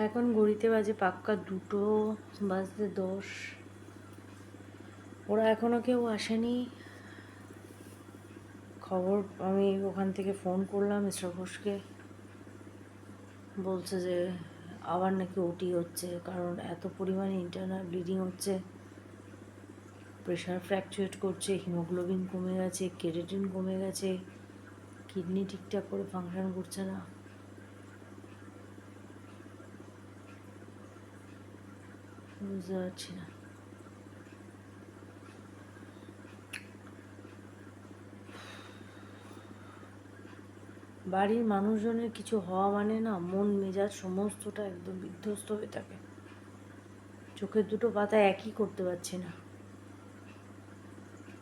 এখন ঘড়িতে বাজে পাক্কা দুটো, বাজতে দশ। ওরা এখনও কেউ আসেনি। খবর, আমি ওখান থেকে ফোন করলাম মিস্টার ঘোষকে। বলছে যে, আবার নাকি ওটি হচ্ছে, কারণ এত পরিমাণে ইন্টারনাল ব্লিডিং হচ্ছে। প্রেশার ফ্র্যাকচুয়েট করছে হিমোগ্লোবিন কমে গেছে কেরেটিন কমে গেছে। কিডনি ঠিকঠাক করে ফাংশন করছে না। বুঝতে পারছি না। বাড়ির মানুষজনের কিছু হওয়া মানে না, মন মেজাজ সমস্তটা একদম বিধ্বস্ত হয়ে থাকে। চোখের দুটো পাতা একই করতে পারছি না।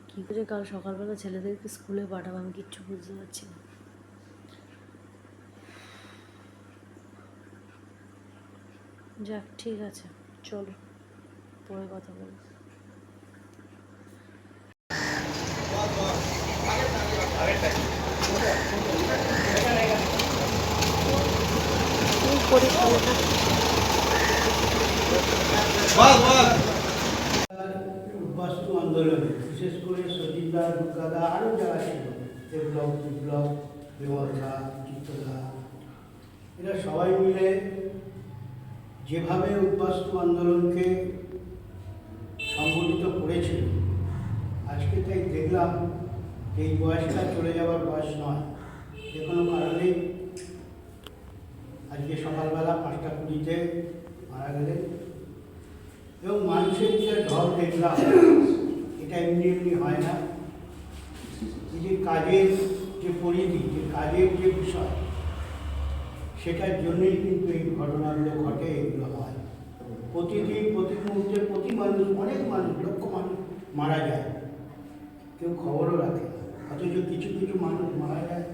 কী করে কাল সকালবেলা ছেলেদেরকে স্কুলে পাঠাবো আমি কিচ্ছু বুঝতে পারছি না। যাক, ঠিক আছে, চলো। পরে কথা করি বাস্তু আন্দোলনে, বিশেষ করে সজিদা দুর্গাদা আরও যারা ছিল দেবলক বিপ্লব বিমলদা চিত্তদা, এরা সবাই মিলে যেভাবে উদ্বাস্তু আন্দোলনকে সংগঠিত করেছিল। আজকে তাই দেখলাম এই বয়সটা চলে যাওয়ার বয়স নয়। যে কোনো কারণে আজকে সকালবেলা পাঁচটা কুড়িতে মারা গেলেন। এবং মানুষের যে ঢল দেখলাম, এটা এমনি এমনি হয় না। এই যে কাজের যে পরিধি, যে কাজের যে বিষয়, সেটার জন্যই কিন্তু এই ঘটনাগুলো ঘটে, এগুলো হয়। প্রতিদিন প্রতি মুহূর্তে প্রতি মানুষ, অনেক মানুষ, লক্ষ মানুষ মারা যায়। কেউ খবরও রাখে। অথচ কিছু কিছু মানুষ মারা যায়,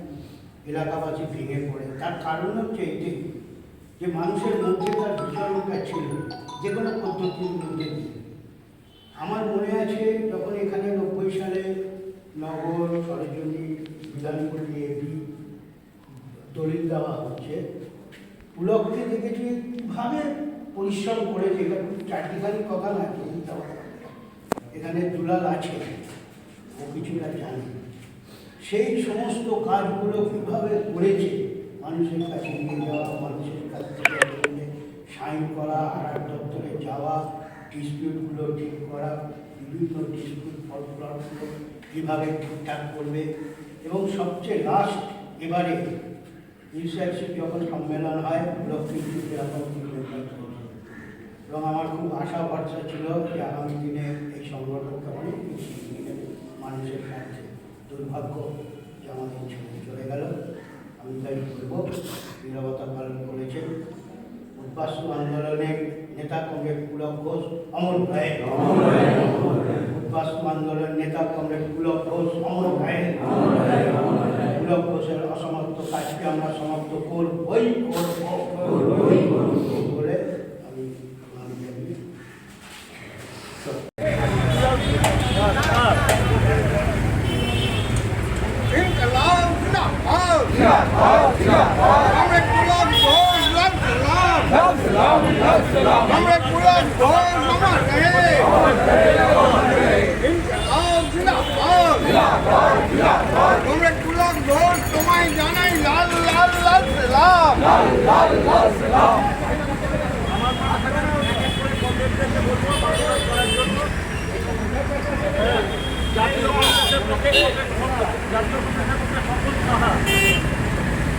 এলাকাবাসী ভেঙে পড়ে। তার কারণ হচ্ছে এইটাই যে মানুষের মধ্যে তার বিষয়টা ছিল, যে কোনো পদ্ধতির মধ্যে আমার মনে আছে, যখন এখানে নব্বই সালে নগর সরজনী বিধানপল্লী এপি দলিল দেওয়া হচ্ছে, পুলককে দেখেছি কীভাবে পরিশ্রম করেছে এটা খুব চারটিখানি কথা দেওয়া এখানে দুলাল আছে, ও কিছুটা জানে। সেই সমস্ত কাজগুলো কীভাবে করেছে, মানুষের কাছে নিয়ে যাওয়া, মানুষের কাছ থেকে সাইন করা আর দপ্তরে যাওয়া ডিসপিউটগুলো ঠিক করা, বিভিন্ন ডিসপিউট ফলগুলো কীভাবে ঠিকঠাক করবে। এবং সবচেয়ে লাস্ট এবারে ইউসিআইসির যখন সম্মেলন হয় লক্ষ্মী এরকম এবং আমার খুব আশা ভরসা ছিল যে আগামী দিনে এই সংগঠনকে অনেক কিছু মানুষের সাথে দুর্ভাগ্য যে আমাদের ছেলে চলে গেল। আমি তাই বলব নিরবতা পালন করেছেন। উদ্বাস্তু আন্দোলনের নেতা কমরেড পুলক ঘোষ অমর ভাই। উদ্বাস্তু আন্দোলনের নেতা কমরেড পুলক ঘোষ অমর ভাই। পুলক ঘোষের অসমাপ্ত কাজকে আমরা সমাপ্ত করবই করব। Zindabad! Comrade Gulab Ghosh, তোমায় জানাই লাল লাল লাল সালাম!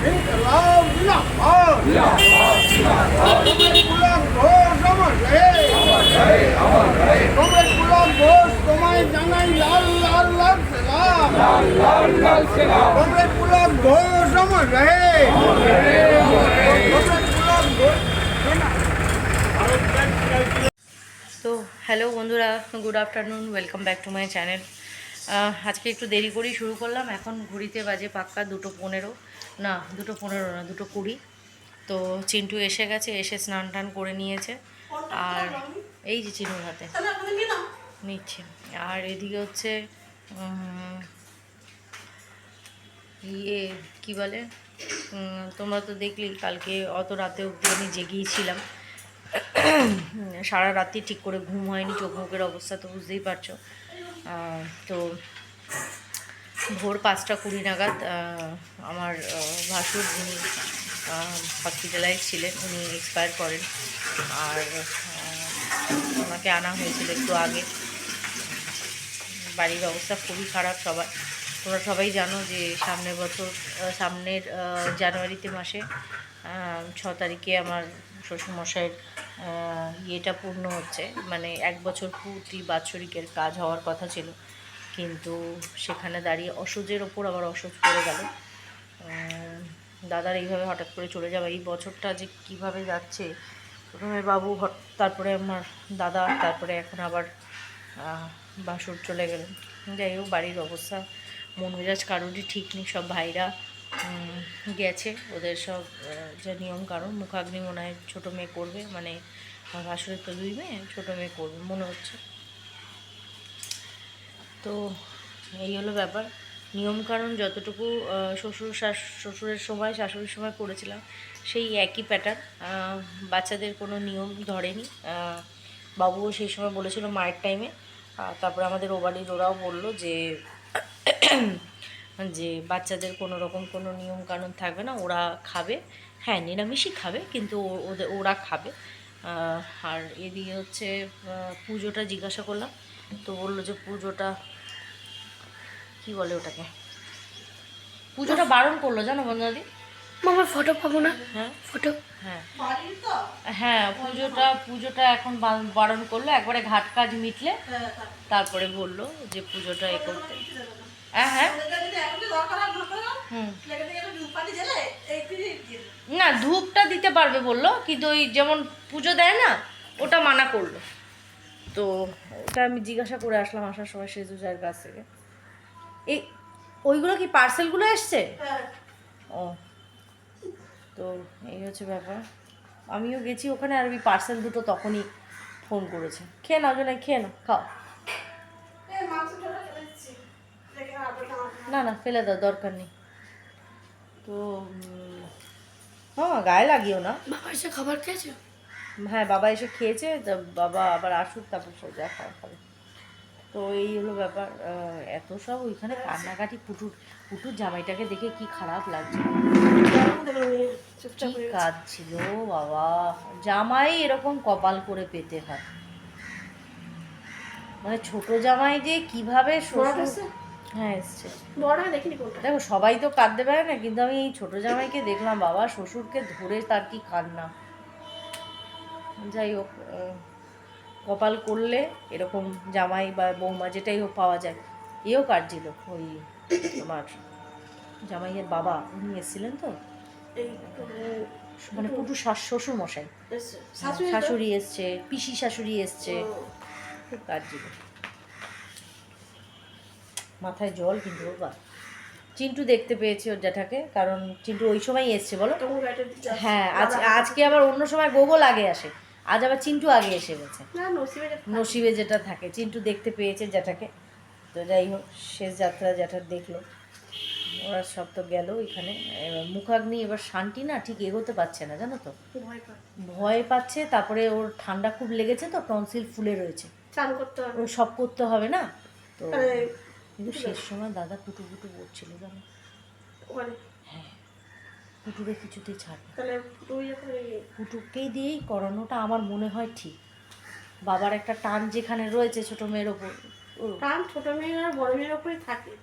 ইনকলাব জিন্দাবাদ কমরেড গুলাম ঘোষ আমার রে কমরেড গুলাম ঘোষ তোমায় জানাই লাল লাল লাল সালাম কমরেড ঘোষ তো হ্যালো বন্ধুরা good afternoon welcome back to my channel আজকে একটু দেরি করেই শুরু করলাম এখন ঘড়িতে বাজে পাক্কা দুটো পনেরো। না দুটো পনেরো না দুটো কুড়ি। তো চিন্টু এসে গেছে এসে স্নান টান করে নিয়েছে। আর এই যে চিনুর হাতে। নিচ্ছে। আর এদিকে হচ্ছে ইয়ে কি বলে? তোমরা তো দেখলি কালকে অত রাতে অবধি আমি জেগেই ছিলাম সারা রাতে ঠিক করে ঘুম হয়নি, চোখ মুখের অবস্থা তো বুঝতেই পারছ। তো ভোর পাঁচটা কুড়ি নাগাদ আমার ভাসুর যিনি হসপিটালাইজ ছিলেন, উনি এক্সপায়ার করেন। আর ওনাকে আনা হয়েছিল একটু আগে। বাড়ির অবস্থা খুবই খারাপ সবার। তোমরা সবাই জানো যে সামনের বছর সামনের জানুয়ারিতে মাসে ছ তারিখে আমার শ্বশুরমশাইয়ের ইয়েটা পূর্ণ হচ্ছে। মানে এক বছর পূর্তি বাৎসরিকের কাজ হওয়ার কথা ছিল। কিন্তু সেখানে দাঁড়িয়ে অসহ্যের ওপর আবার অসহ্য পড়ে গেল। দাদার এইভাবে হঠাৎ করে চলে যাওয়া, এই বছরটা যে কীভাবে যাচ্ছে, প্রথমে বাবু তারপরে আমার দাদা, তারপরে এখন আবার বাসুর চলে গেলেন। যাই হোক, বাড়ির অবস্থা মন মেজাজ কারোরই ঠিক নেই, সব ভাইরা গেছে। ওদের সব যে নিয়ম কারণ মুখাগ্নি মনে হয় ছোটো মেয়ে করবে মানে ভাসুরের তো দুই মেয়ে, ছোটো মেয়ে করবে, মনে হচ্ছে। তো এই হলো ব্যাপার। নিয়মকানুন যতটুকু শ্বশুর শাশ, শ্বশুরের সময়, শাশুড়ির সময় করেছিলাম, সেই একই প্যাটার্ন বাচ্চাদের কোনো নিয়ম ধরেনি। বাবুও সেই সময় বলেছিল মায়ের টাইমে তারপরে আমাদের ও বাড়ির ওরাও বলল যে যে বাচ্চাদের কোনো রকম কোনো নিয়ম কানুন থাকবে না, ওরা খাবে। হ্যাঁ নিরামিষই খাবে, কিন্তু ওদের ওরা খাবে। আর এদিকে হচ্ছে পুজোটা জিজ্ঞাসা করলাম, তো বলল যে পুজোটা, কি বলে ওটাকে? পুজোটা বারণ করল, জানো বন্ধুদি মামা ফটো পাবো না। হ্যাঁ। ফটো হ্যাঁ। হ্যাঁ পুজোটা পুজোটা এখন বারণ করল একবারে ঘাট কাজ মিটলে তারপরে বলল যে পুজোটা এ করতে। হ্যাঁ হ্যাঁ। হুম। না ধূপটা দিতে পারবে বলল কিন্তু ওই যেমন পুজো দেয় না ওটা মানা করল। তো ওটা আমি জিজ্ঞাসা করে আসলাম আসার সময় সেজুজার কাছ থেকে। এই ওইগুলো কি পার্সেলগুলো এসছে? ও। তো এই হচ্ছে ব্যাপার। আমিও গেছি ওখানে আর ওই পার্সেল দুটো তখনই ফোন করেছে। খেয়ে নাও জন্য খেয়ে নাও খাও। না না। ফেলে দাও দরকার নেই। তো হ্যাঁ গায়ে লাগিও না। বাবা এসে খাবার খেয়েছো? হ্যাঁ বাবা এসে খেয়েছে তা বাবা আবার আসুক তারপর সোজা খাওয়া খাবে তো এই হলো ব্যাপার এত সব ওইখানে কান্নাকাটি পুটুর পুটুর জামাইটাকে দেখে কি খারাপ লাগছে। কাজ ছিল বাবা। জামাই এরকম কপাল করে পেতে হয়। মানে ছোট জামাই যে কীভাবে শ্বশুর হ্যাঁ এসছে। দেখো সবাই তো কাঁদতে পারে না কিন্তু আমি এই ছোট জামাইকে দেখলাম বাবা শ্বশুরকে ধরে তার কি কান্না। যাই হোক কপাল করলে এরকম জামাই বা বৌমা যেটাই হোক পাওয়া যায়। এও কাটছিল ওই আমার জামাইয়ের বাবা উনি এসেছিলেন তো? মানে পুটু শাশ- শ্বশুর মশাই শাশুড়ি শাশুড়ি এসছে পিসি শাশুড়ি এসছে কাটছিল মাথায় জল কিন্তু বাবা চিন্টু দেখতে পেয়েছি ওর জ্যাঠাকে কারণ চিন্টু ওই সময় এসছে বলো। হ্যাঁ আজ আজকে আবার অন্য সময় গোগল আগে আসে। আজ আবার চিন্টু আগে এসে গেছে। না নসিবে যেটা থাকে। চিন্টু দেখতে পেয়েছে জ্যাঠাকে তো যাই হোক শেষ যাত্রা জ্যাঠার দেখল। ওরা সব তো গেল এখানে। এবার মুখাগ্নি এবার শান্তি না ঠিক এগোতে পারছে না জানো তো? ভয় পাচ্ছে। তারপরে ওর ঠান্ডা খুব লেগেছে তো টনসিল ফুলে রয়েছে। সব করতে হবে না? তো কিন্তু শেষ সময় দাদা পুটু পুটু করছিল জানো হ্যাঁ। পুটুরে কিছুতেই ছাড় তাহলে এখন পুটুকে দিয়েই করানোটা আমার মনে হয় ঠিক। বাবার একটা টান যেখানে রয়েছে ছোট মেয়ের ওপর। টান ছোট মেয়ের আর বড় মেয়ের ওপরই থাকে।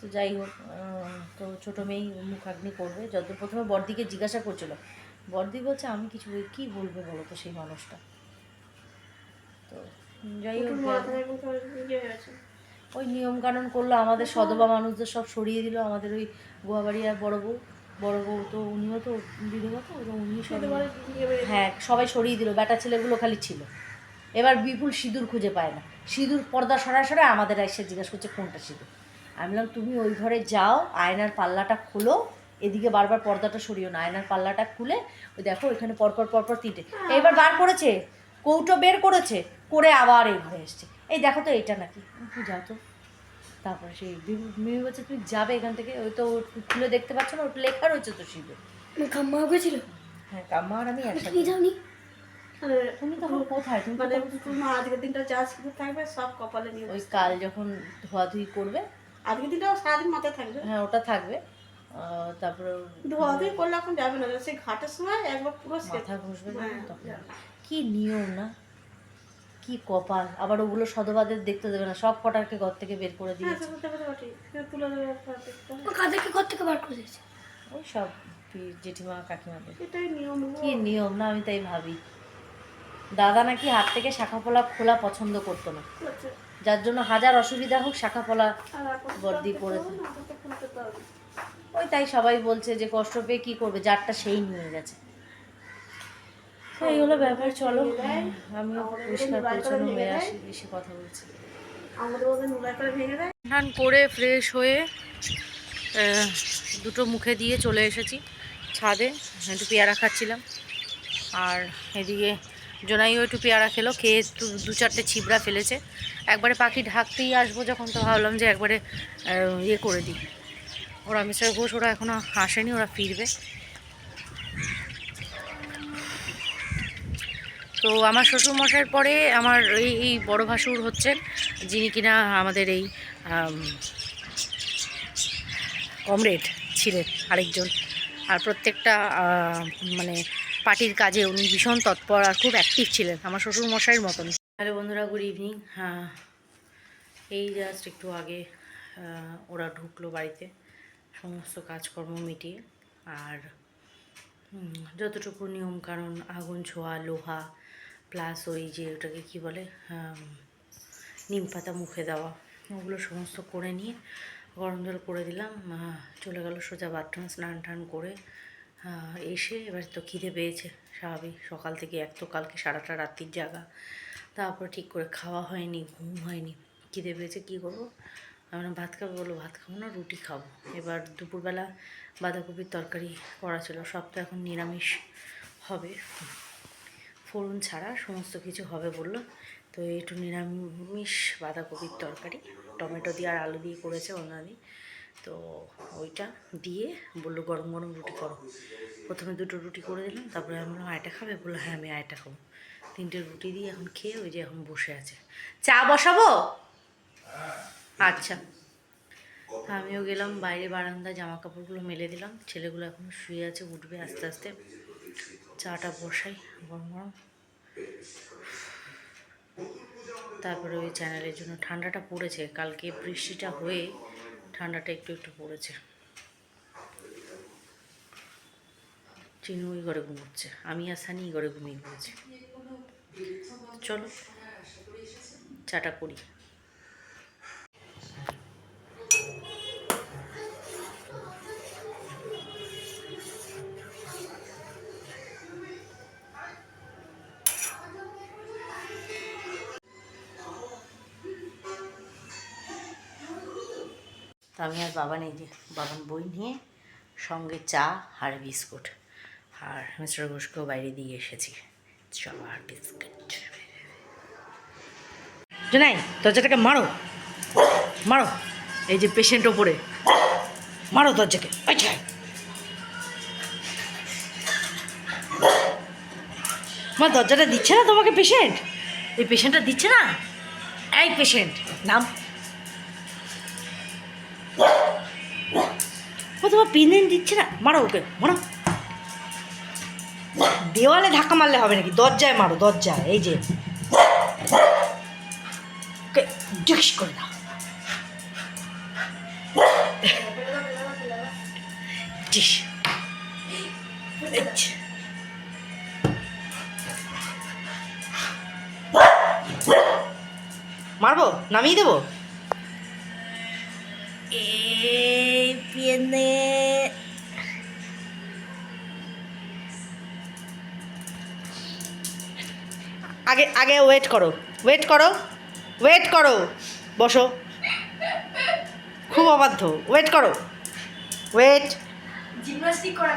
তো যাই হোক তো ছোটো মেয়েই মুখাগ্নি করবে। যত প্রথমে বড়দিকে জিজ্ঞাসা করছিল বড়দি বলছে আমি কিছু কি বলবে বলো তো সেই মানুষটা? তো যাই হোক ইয়ে ওই নিয়ম কানুন করল আমাদের সদবা মানুষদের সব সরিয়ে দিল আমাদের ওই গোয়াবাড়ি আর বড় বউ। বড় বউ তো উনিও তো বিধবা তো উনি ইয়ে হয়ে- সবাই সরিয়ে দিল বেটা ছেলেগুলো খালি ছিল। এবার বিপুল সিঁদুর খুঁজে পায় না। সিঁদুর পর্দা সরা সরায় আমাদের এসে জিজ্ঞাসা করছে কোনটা সিঁদুর? আমি বললাম তুমি ওই ঘরে যাও আয়নার পাল্লাটা খোলো এদিকে বারবার পর্দাটা সরিও না আয়নার পাল্লাটা খুলে ওই দেখো এখানে পরপর পরপর তিনটে। এবার বার করেছে কৌটো বের করেছে করে আবার এই ঘরে এসছে। এই দেখো তো এইটা নাকি যাও তো। তারপরে সেই মিমি বলছে তুমি যাবে এখান থেকে। ওই তো খুলে দেখতে পাচ্ছ না ওটা লেখা রয়েছে তো শিবে। কাম্মা গেছিল? হ্যাঁ কাম্মা আর আমি একসাথে তুমি যাওনি? মানে তুমি তখন কোথায়? তুমি মানে তোমার আজকের দিনটা যা কিছু থাকবে সব কপালে নিয়ে ওই কাল যখন ধোয়াধুয়ি করবে। আজকের দিনটাও সারাদিন মাথায় থাকবে? হ্যাঁ ওটা থাকবে। তারপরে ধোয়াধুয়ি করলে এখন যাবে না সেই ঘাটের সময় একবার পুরো সেট মাথা ঘষবে হ্যাঁ, তখন। যাবে। কি নিয়ম না? কি কপাল? আবার ওগুলো সদবাদের দেখতে দেবে না। সব কটাকে ঘর থেকে বের করে হ্যাঁ দিয়েছে। কাদেরকে ঘর থেকে। বার করে দিয়েছে? ওই সব জেঠিমা কাকিমাদের এটাই নিয়ম কি নিয়ম না আমি তাই ভাবি। দাদা নাকি হাত থেকে শাখা পলা খোলা পছন্দ করতো না। যার জন্য হাজার অসুবিধা হোক শাখা পলা বর্দি হবে। ওই তাই সবাই বলছে যে কষ্ট পেয়ে কি করবে? যারটা সেই নিয়ে গেছে। এই হলো ব্যাপার চলো। আমিও পরিষ্কার পরিচ্ছন্ন হয়ে আসি বেশি কথা বলছি। স্নান করে ফ্রেশ হয়ে দুটো মুখে দিয়ে চলে এসেছি ছাদে একটু পেয়ারা খাচ্ছিলাম। আর এদিকে জোনাইও একটু পেয়ারা খেলো খেয়ে একটু দু চারটে ছিবড়া ফেলেছে। একবারে পাখি ঢাকতেই আসব যখন তো ভাবলাম যে একবারে ইয়ে করে দিই। ওরা মিস্টার ঘোষ ওরা এখনও আসেনি ওরা ফিরবে। তো আমার শ্বশুরমশাইয়ের পরে আমার এই এই বড় ভাসুর হচ্ছেন, যিনি কিনা আমাদের এই কমরেড ছিলেন আরেকজন। আর প্রত্যেকটা মানে পার্টির কাজে উনি ভীষণ তৎপর আর খুব অ্যাক্টিভ ছিলেন আমার শ্বশুরমশাইয়ের মতন। হ্যালো বন্ধুরা গুড ইভিনিং হ্যাঁ এই জাস্ট একটু আগে ওরা ঢুকলো বাড়িতে, সমস্ত কাজকর্ম মিটিয়ে। আর যতটুকু নিয়ম কারণ আগুন ছোঁয়া, লোহা প্লাস ওই যে ওটাকে কি বলে নিম পাতা মুখে দেওয়া ওগুলো সমস্ত করে নিয়ে গরম জল করে দিলাম চলে গেল সোজা বাথরুমে স্নান টান করে এসে এবার তো খিদে পেয়েছে স্বাভাবিক সকাল থেকে এক তো কালকে সারাটা রাত্রির জায়গা তারপর ঠিক করে খাওয়া হয়নি ঘুম হয়নি খিদে পেয়েছে কী করব? আমি বললাম, ভাত খাব? বলো ভাত খাব না রুটি খাব। এবার দুপুরবেলা বাঁধাকপির তরকারি করা ছিল সব তো এখন নিরামিষ হবে। ফোড়ন ছাড়া সমস্ত কিছু হবে বলল। তো একটু নিরামিষ বাঁধাকপির তরকারি, টমেটো দিয়ে আর আলু দিয়ে করেছে ওনাদি তো ওইটা দিয়ে বলল, গরম গরম রুটি করো। প্রথমে দুটো রুটি করে দিলাম, তারপরে আমি বললাম, আয়টা খাবে? বলল হ্যাঁ আমি আয়টা খাব। তিনটে রুটি দিয়ে এখন খেয়ে ওই যে এখন বসে আছে। চা বসাবো? আচ্ছা। আমিও গেলাম, বাইরে বারান্দা জামা কাপড়গুলো মেলে দিলাম। ছেলেগুলো এখনও শুয়ে আছে, উঠবে আস্তে আস্তে। চাটা বসাই, গরম গরম। তারপরে ওই চ্যানেলের জন্য ঠান্ডাটা পড়েছে, কালকে বৃষ্টিটা হয়ে ঠান্ডাটা একটু একটু পড়েছে। চিনু ওই ঘরে ঘুমোচ্ছে, আমি আর সানি ঘরে ঘুমিয়ে পড়েছি। চলো, চাটা করি। আমি আর বাবা নেই যে বাবান বই নিয়ে সঙ্গে চা আর বিস্কুট। আর মিস্টার ঘোষকেও বাইরে দিয়ে এসেছি। চা আর বিস্কুট। জানাই, দরজাটাকে মারো। মারো। এই যে পেশেন্ট ওপরে। মারো দরজাকে। আচ্ছা মা, দরজাটা দিচ্ছে না তোমাকে পেশেন্ট এই পেশেন্টটা দিচ্ছে না? এই পেশেন্ট নাম ও তোমার পিন দিচ্ছে না, মারো ওকে, মারো। দেওয়ালে ধাক্কা মারলে হবে নাকি? দরজায় মারো, দরজায়, এই যে। ওকে ডিক্স করে দাও মারবো? নামিয়ে দেবো? পিনে আগে আগে ওয়েট করো ওয়েট করো ওয়েট করো বসো। খুব অবাধ্য ওয়েট করো ওয়েট জিমনাস্টিক করা